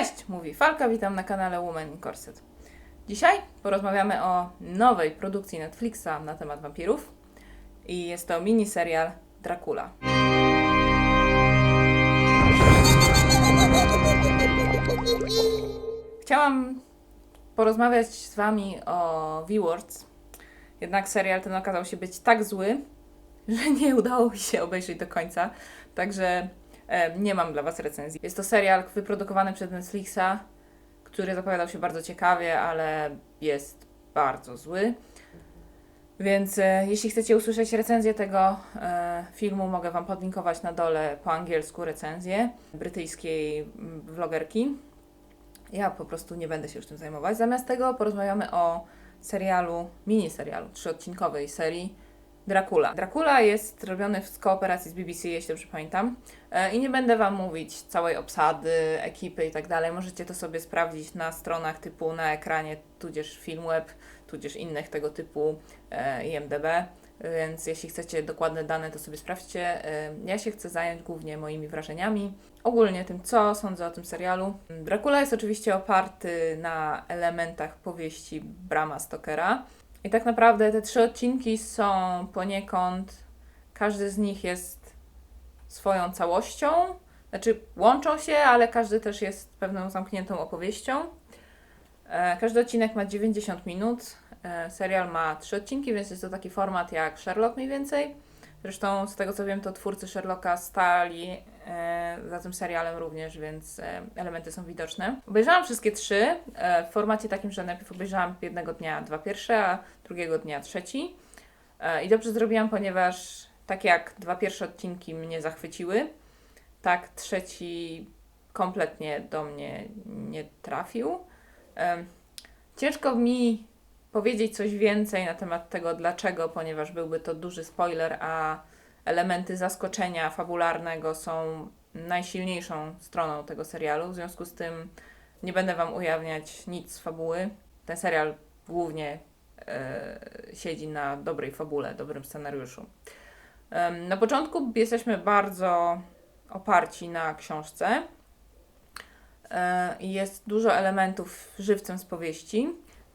Cześć, mówi Falka, witam na kanale Woman in Corset. Dzisiaj porozmawiamy o nowej produkcji Netflixa na temat wampirów i jest to miniserial Dracula. Chciałam porozmawiać z Wami o V-Words, jednak serial ten okazał się być tak zły, że nie udało mi się obejrzeć do końca, także nie mam dla Was recenzji. Jest to serial wyprodukowany przez Netflixa, który zapowiadał się bardzo ciekawie, ale jest bardzo zły. Więc e, jeśli chcecie usłyszeć recenzję tego e, filmu, mogę Wam podlinkować na dole po angielsku recenzję brytyjskiej mm, vlogerki. Ja po prostu nie będę się już tym zajmować. Zamiast tego porozmawiamy o serialu, miniserialu, trzyodcinkowej serii Dracula. Dracula jest robiony w kooperacji z BBC, jeśli dobrze pamiętam. E, I nie będę Wam mówić całej obsady, ekipy i tak dalej. Możecie to sobie sprawdzić na stronach typu na ekranie, tudzież Filmweb, tudzież innych tego typu e, IMDB. Więc jeśli chcecie dokładne dane, to sobie sprawdźcie. E, Ja się chcę zająć głównie moimi wrażeniami, ogólnie tym, co sądzę o tym serialu. Dracula jest oczywiście oparty na elementach powieści Brama Stokera. I tak naprawdę te trzy odcinki są poniekąd, każdy z nich jest swoją całością. Znaczy, łączą się, ale każdy też jest pewną zamkniętą opowieścią. E, Każdy odcinek ma 90 minut. E, Serial ma trzy odcinki, więc jest to taki format jak Sherlock mniej więcej. Zresztą z tego co wiem, to twórcy Sherlocka stali e, za tym serialem również, więc e, elementy są widoczne. Obejrzałam wszystkie trzy e, w formacie takim, że najpierw obejrzałam jednego dnia dwa pierwsze, a drugiego dnia trzeci. I dobrze zrobiłam, ponieważ tak jak dwa pierwsze odcinki mnie zachwyciły, tak trzeci kompletnie do mnie nie trafił. Ciężko mi powiedzieć coś więcej na temat tego, dlaczego, ponieważ byłby to duży spoiler, a elementy zaskoczenia fabularnego są najsilniejszą stroną tego serialu. W związku z tym nie będę Wam ujawniać nic z fabuły. Ten serial głównie e, siedzi na dobrej fabule, dobrym scenariuszu. Na początku jesteśmy bardzo oparci na książce. E, Jest dużo elementów żywcem z powieści.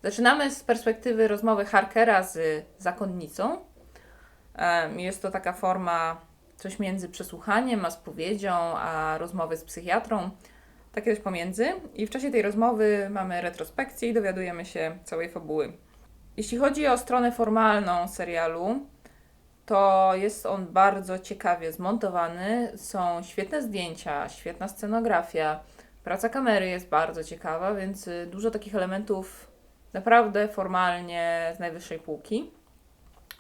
Zaczynamy z perspektywy rozmowy Harkera z zakonnicą. Jest to taka forma coś między przesłuchaniem a spowiedzią, a rozmowy z psychiatrą. Takie coś pomiędzy. I w czasie tej rozmowy mamy retrospekcję i dowiadujemy się całej fabuły. Jeśli chodzi o stronę formalną serialu, to jest on bardzo ciekawie zmontowany. Są świetne zdjęcia, świetna scenografia. Praca kamery jest bardzo ciekawa, więc y, dużo takich elementów naprawdę formalnie z najwyższej półki.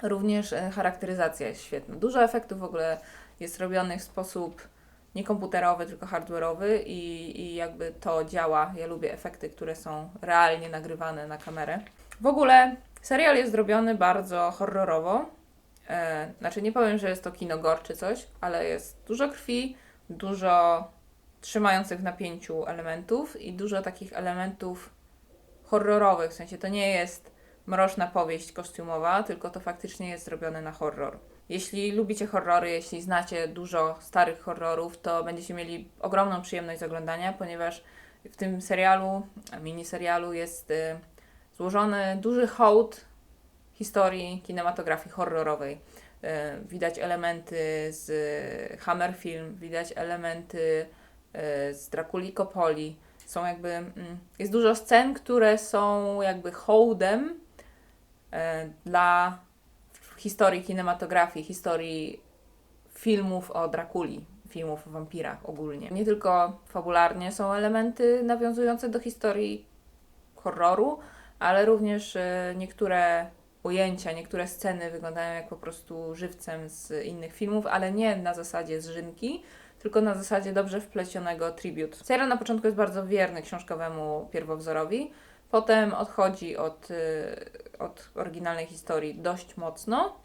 Również e, charakteryzacja jest świetna. Dużo efektów w ogóle jest robionych w sposób nie komputerowy, tylko hardware'owy i, i jakby to działa. Ja lubię efekty, które są realnie nagrywane na kamerę. W ogóle serial jest zrobiony bardzo horrorowo. E, znaczy nie powiem, że jest to kino gore czy coś, ale jest dużo krwi, dużo trzymających w napięciu elementów i dużo takich elementów horrorowych. W sensie to nie jest mroczna powieść kostiumowa, tylko to faktycznie jest zrobione na horror. Jeśli lubicie horrory, jeśli znacie dużo starych horrorów, to będziecie mieli ogromną przyjemność z oglądania, ponieważ w tym serialu, miniserialu jest y, złożony duży hołd historii kinematografii horrorowej. Y, widać elementy z Hammer Film, widać elementy y, z Drakuli Coppoli. Są jakby, mm, jest dużo scen, które są jakby hołdem e, dla historii kinematografii, historii filmów o Drakuli, filmów o wampirach ogólnie. Nie tylko fabularnie są elementy nawiązujące do historii horroru, ale również e, niektóre ujęcia, niektóre sceny wyglądają jak po prostu żywcem z innych filmów, ale nie na zasadzie zżynki, tylko na zasadzie dobrze wplecionego tribute. Serial na początku jest bardzo wierny książkowemu pierwowzorowi, potem odchodzi od, y, od oryginalnej historii dość mocno,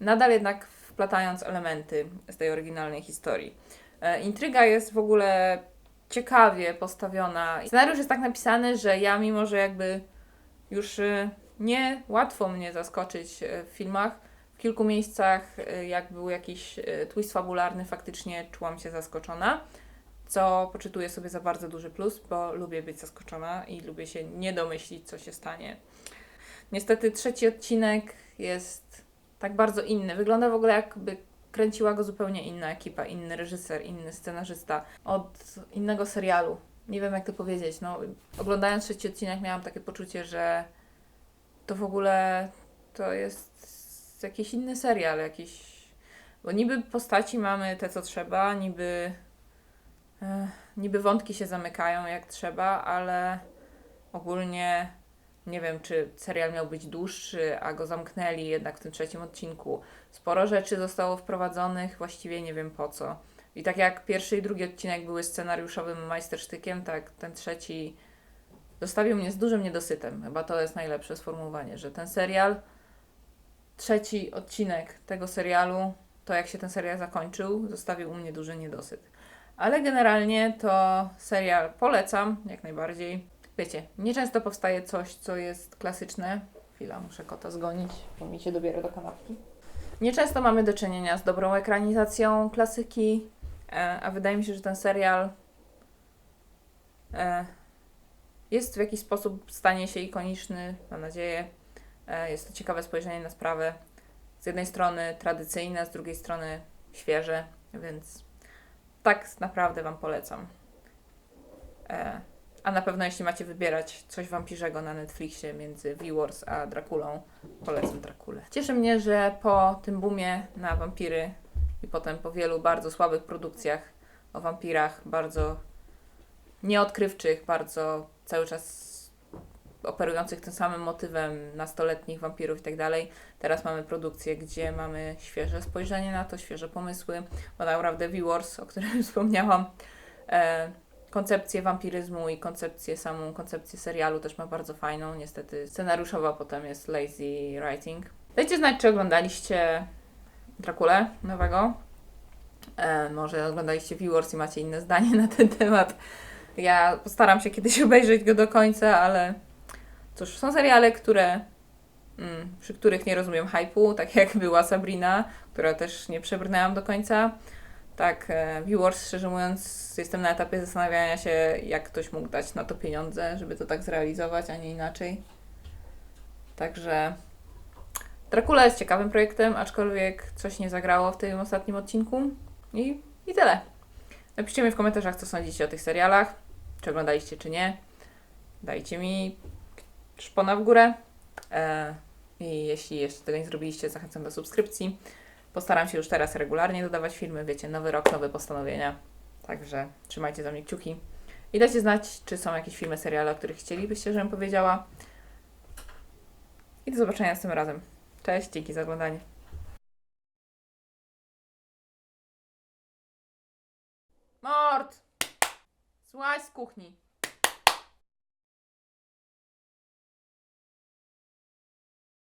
nadal jednak wplatając elementy z tej oryginalnej historii. E, Intryga jest w ogóle ciekawie postawiona. Scenariusz jest tak napisany, że ja mimo, że jakby już y, nie łatwo mnie zaskoczyć y, w filmach, w kilku miejscach, y, jak był jakiś y, twist fabularny, faktycznie czułam się zaskoczona. co poczytuję sobie za bardzo duży plus, bo lubię być zaskoczona i lubię się nie domyślić, co się stanie. Niestety trzeci odcinek jest tak bardzo inny. Wygląda w ogóle jakby kręciła go zupełnie inna ekipa, inny reżyser, inny scenarzysta od innego serialu. Nie wiem jak to powiedzieć. No, oglądając trzeci odcinek miałam takie poczucie, że to w ogóle to jest jakiś inny serial, jakiś. Bo niby postaci mamy te co trzeba, niby. e, niby wątki się zamykają jak trzeba, ale ogólnie nie wiem, czy serial miał być dłuższy, a go zamknęli jednak w tym trzecim odcinku. Sporo rzeczy zostało wprowadzonych, właściwie nie wiem po co. I tak jak pierwszy i drugi odcinek były scenariuszowym majstersztykiem, tak ten trzeci zostawił mnie z dużym niedosytem. Chyba to jest najlepsze sformułowanie, że ten serial, trzeci odcinek tego serialu, to jak się ten serial zakończył, zostawił u mnie duży niedosyt. Ale generalnie to serial polecam jak najbardziej. Wiecie, nieczęsto powstaje coś, co jest klasyczne. Chwila, muszę kota zgonić, bo mi się dobiera do kanapki. Nieczęsto mamy do czynienia z dobrą ekranizacją klasyki, e, a wydaje mi się, że ten serial e, jest w jakiś sposób stanie się ikoniczny, mam nadzieję. E, Jest to ciekawe spojrzenie na sprawę. Z jednej strony tradycyjne, z drugiej strony świeże, więc tak naprawdę Wam polecam. E, A na pewno jeśli macie wybierać coś wampirzego na Netflixie między V-Wars a Drakulą, polecam Drakulę. Cieszy mnie, że po tym boomie na wampiry i potem po wielu bardzo słabych produkcjach o wampirach, bardzo nieodkrywczych, bardzo cały czas operujących tym samym motywem nastoletnich wampirów i tak dalej. Teraz mamy produkcję, gdzie mamy świeże spojrzenie na to, świeże pomysły, bo naprawdę V-Wars, o którym wspomniałam, e, koncepcję wampiryzmu i koncepcję, samą koncepcję serialu też ma bardzo fajną. Niestety scenariuszowa potem jest lazy writing. Dajcie znać, czy oglądaliście Drakulę nowego. E, może oglądaliście Viewers i macie inne zdanie na ten temat. Ja postaram się kiedyś obejrzeć go do końca, ale cóż, są seriale, które mm, przy których nie rozumiem hypu, tak jak była Sabrina, która też nie przebrnęłam do końca. Tak, e, Viewers, szczerze mówiąc, jestem na etapie zastanawiania się, jak ktoś mógł dać na to pieniądze, żeby to tak zrealizować, a nie inaczej. Także Dracula jest ciekawym projektem, aczkolwiek coś nie zagrało w tym ostatnim odcinku. I, i tyle. Napiszcie mi w komentarzach, co sądzicie o tych serialach, czy oglądaliście, czy nie. Dajcie mi szpona w górę. E, I jeśli jeszcze tego nie zrobiliście, zachęcam do subskrypcji. Postaram się już teraz regularnie dodawać filmy. Wiecie, nowy rok, nowe postanowienia. Także trzymajcie za mnie kciuki. I dajcie znać, czy są jakieś filmy, seriale, o których chcielibyście, żebym powiedziała. I do zobaczenia tym razem. Cześć, dzięki za oglądanie. кухней.